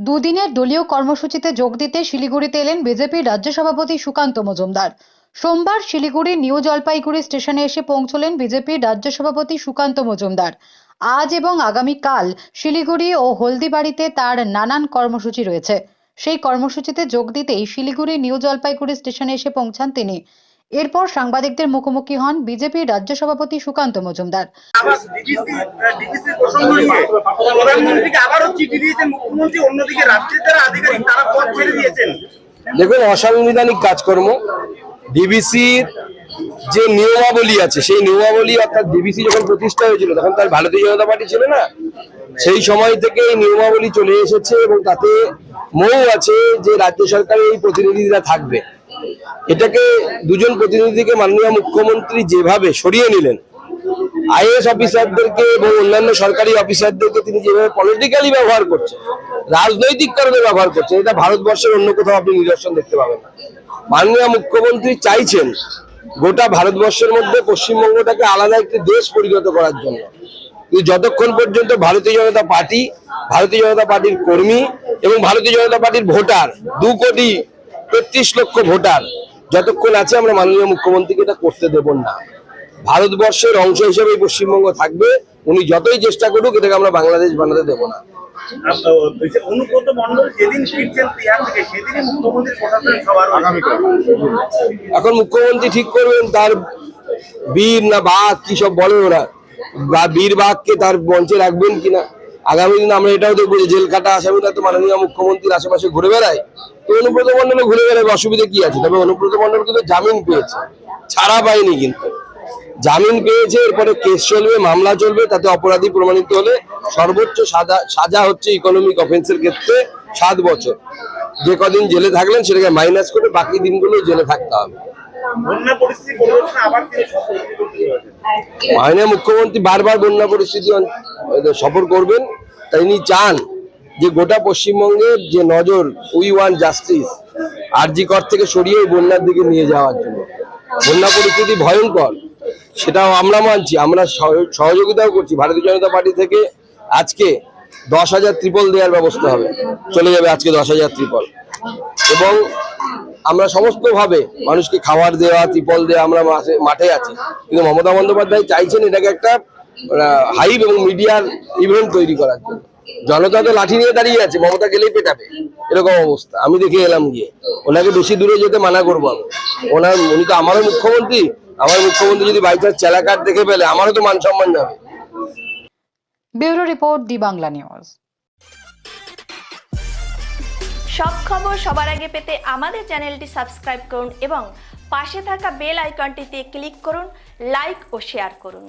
দুদিনের দলীয় কর্মসূচিতে যোগ দিতে শিলিগুড়িতে এলেন বিজেপির রাজ্য সভাপতি সুকান্ত মজুমদার। সোমবার শিলিগুড়ি নিউ জলপাইগুড়ি স্টেশনে এসে পৌঁছলেন বিজেপির রাজ্য সভাপতি সুকান্ত মজুমদার। আজ এবং আগামীকাল শিলিগুড়ি ও হলদিবাড়িতে তার নানান কর্মসূচি রয়েছে। সেই কর্মসূচিতে যোগ দিতেই শিলিগুড়ি নিউ জলপাইগুড়ি স্টেশনে এসে পৌঁছান তিনি। এরপর সাংবাদিকদের মুখোমুখি হন বিজেপির রাজ্য সভাপতি সুকান্ত মজুমদার। দেখুন অসাংবিধানিক কাজকর্ম। ডিবিসির যে নিয়মাবলী আছে সেই নিয়মাবলী অর্থাৎ ডিবিসি যখন প্রতিষ্ঠা হয়েছিল তখন তার ভারতীয় জনতা পার্টি ছিল না? সেই সময় থেকে এই নিয়মাবলী চলে এসেছে এবং তাতে মৌ আছে যে রাজ্য সরকারের এই প্রতিনিধিরা থাকবে। এটাকে দুজন প্রতিনিধিকে মাননীয় মুখ্যমন্ত্রী যেভাবে সরিয়ে নিলেন, আইএস অফিসারদেরকে এবং অন্যান্য সরকারি অফিসারদেরকে তিনি যেভাবে পলিটিক্যালি ব্যবহার করছেন, রাজনৈতিক কারণে ব্যবহার করছেন, এটা ভারতবর্ষের অন্য কোথাও আপনি নিদর্শন দেখতে পাবেন না। মাননীয় মুখ্যমন্ত্রী চাইছেন গোটা ভারতবর্ষের মধ্যে পশ্চিমবঙ্গটাকে আলাদা একটি দেশ পরিণত করার জন্য। যতক্ষণ পর্যন্ত ভারতীয় জনতা পার্টি, ভারতীয় জনতা পার্টির কর্মী এবং ভারতীয় জনতা পার্টির ভোটার দু কোটি তেত্রিশ লক্ষ ভোটার। যতক্ষণ আছে আমরা মাননীয় মুখ্যমন্ত্রীকে এটা করতে দেব না। ভারতবর্ষের অংশ হিসেবে পশ্চিমবঙ্গ থাকবে উনি যতই চেষ্টা করুক এটাকে আমরা বাংলাদেশ বানাতে দেবো না। অনুব্রত মন্ডল যেদিন ফিরছেন বিহার থেকে সেদিনই এখন মুখ্যমন্ত্রী ঠিক করবেন তার বীর না বাঘ কি সব বলে ওরা? বা বীর বাঘকে তার মঞ্চে রাখবেন কিনা? আগামী দিন আমরা এটাও দেখব যে জেল কাটা আসামিরা তো মাননীয় মুখ্যমন্ত্রীর আশেপাশে ঘুরে বেড়ায়। তো অনুব্রত মন্ডলে ঘুরে বেড়াবে অসুবিধা কি আছে? তবে অনুব্রত মন্ডল কিন্তু জামিন পেয়েছে। ছাড়া পায়নি কিন্তু। জামিন পেয়েছে এরপরে কেস চলবে মামলা চলবে তাতে অপরাধী প্রমাণিত হলে সর্বোচ্চ সাজা সাজা হচ্ছে ইকোনমিক অফেন্সের ক্ষেত্রে সাত বছর। যে কদিন জেলে থাকলেন সেটাকে মাইনাস করে বাকি দিনগুলো জেলে থাকতে হবে। মাননীয় মুখ্যমন্ত্রী বারবার বন্যা পরিস্থিতি সফর করবেন। তিনি চান যে গোটা পশ্চিমবঙ্গের যে নজর উই ওয়ান জাস্টিস আরজি কর থেকে সরিয়ে বন্যার দিকে নিয়ে যাওয়ার জন্য। বন্যা পরিস্থিতি ভয়ঙ্কর, সেটাও আমরা মানছি, আমরা সহ- সহযোগিতাও করছি। ভারতীয় জনতা পার্টি থেকে আজকে দশ হাজার ত্রিপল দেওয়ার ব্যবস্থা হবে, চলে যাবে আজকে দশ হাজার ত্রিপল। এবং আমরা সমস্তভাবে মানুষকে খাবার দেওয়া, ত্রিপল দেওয়া আমরা মাঠে আছি। কিন্তু মমতা বন্দ্যোপাধ্যায় চাইছেন এটাকে একটা হাইপ এবং মিডিয়ার ইভেন্ট তৈরি করার জন্য। জনতা তো লাঠি নিয়ে দাঁড়িয়ে আছে মমতা গেলেই পেটাবে এরকম অবস্থা। আমি দেখে এলাম গিয়ে ওনাকে বেশি দূরে যেতে মানা করব আমি। ওনার উনি তো আমারও মুখ্যমন্ত্রী আমার মুখ্যমন্ত্রী যদি বাই চান্স চেলাকাট দেখে ফেলে আমারও তো মান সম্মান যাবে। Bureau report the Bangla news. সব খবর সবার আগে পেতে আমাদের চ্যানেলটি সাবস্ক্রাইব করুন এবং পাশে থাকা বেল আইকনটিতে ক্লিক করুন লাইক ও শেয়ার করুন।